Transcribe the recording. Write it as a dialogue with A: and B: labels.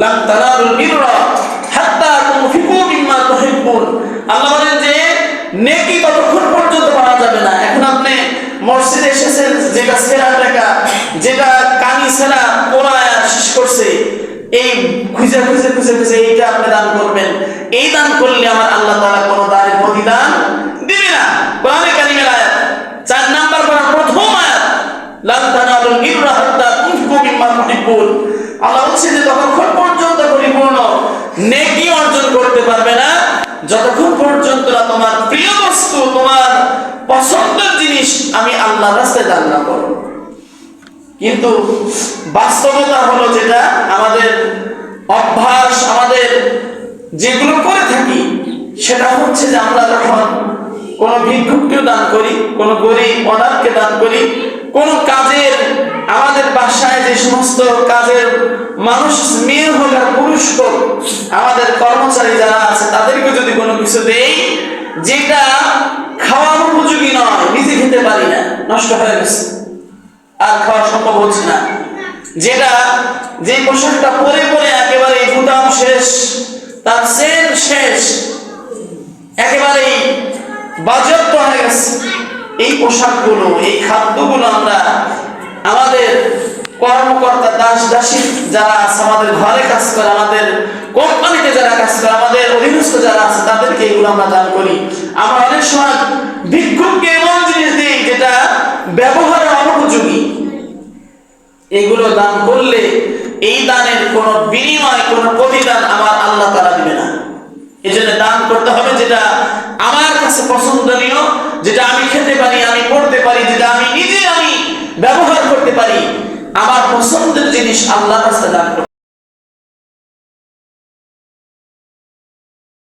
A: লান তানালুল বিররা হাত্তা তুনফিকু মিম্মা তুহিব্বুন। আল্লাহ বলেন যে, নেকি ততক্ষণ পর্যন্ত পাওয়া যাবে না। এখন আপনি মসজিদে এসেছেন, যেটা সেরা টাকা যেটা কানি সেরা পোড়ায় শেষ করছে, এই খুঁজে খুঁজে খুঁজে খুঁজে এইটা আপনি দান করবেন। এই দান করলে আমার আল্লাহ তাআলা কোনো দানের প্রতিদান দিবে না কোরআনে কারিমের আয়াত চার নাম্বার পড়া প্রথম আয়াত লান তানালুল বিররা হাত্তা তুনফিকু মিম্মা তুহিব্বুন আল্লাহ বলছে যে ততক্ষণ পর্যন্ত পরিপূর্ণ নেকি অর্জন করতে পারবে না যতক্ষণ পর্যন্ত না তোমার প্রিয় বস্তু, তোমার পছন্দের জিনিস আমি আল্লাহ রাস্তায় দান না করো কিন্তু বাস্তবতা হলো যেটা, আমাদের অভ্যাস, আমাদের যেগুলো করে থাকি, সেটা হচ্ছে যে আমরা যখন কোনো ভিক্ষুককে দান করি, কোনো গরিব অনাথকে দান করি, কোন কাজের, আমাদের বাসায় যে সমস্ত কাজের মানুষ মেয়ে হোক আর পুরুষ কর্মচারী যারা আছে, তাদেরকে যদি কোনো কিছু দেই, যেটা খাওয়ার উপযোগী নয়, নিজে খেতে পারি না, নষ্ট হয়ে গেছে। আর খাওয়া সম্ভব হচ্ছে না। যেটা যে পোশাকটা পরে পরে একেবারে গুদাম শেষ, তার চেন শেষ, একেবারেই বাজেয়াপ্ত হয়ে গেছে। এই পোশাকগুলো, এই খাদ্যগুলো আমরা কর্মকর্তা, দাস, দাসী যারা আছে আমাদের ঘরে কাজ করে, আমাদের কোম্পানিতে যারা কাজ করে, আমাদের অধীনস্থ যারা আছে, তাদেরকে এগুলো আমরা দান করি। আমরা অনেক সময় ভিক্ষুককে এমন জিনিস দিই যেটা ব্যবহারের অনুপযোগী। এগুলো দান করলে এই দানের কোন বিনিময়, কোনো প্রতিদান আমার আল্লাহ তারা দিবে না। এই জন্য দান করতে হবে যেটা আমার কাছে পছন্দনীয়, যেটা আমি খেতে পারি, আমি পড়তে পারি, যেটা আমি নিজে আমি ব্যবহার করতে পারি। আমার পছন্দের জিনিস আল্লাহ কাছে দান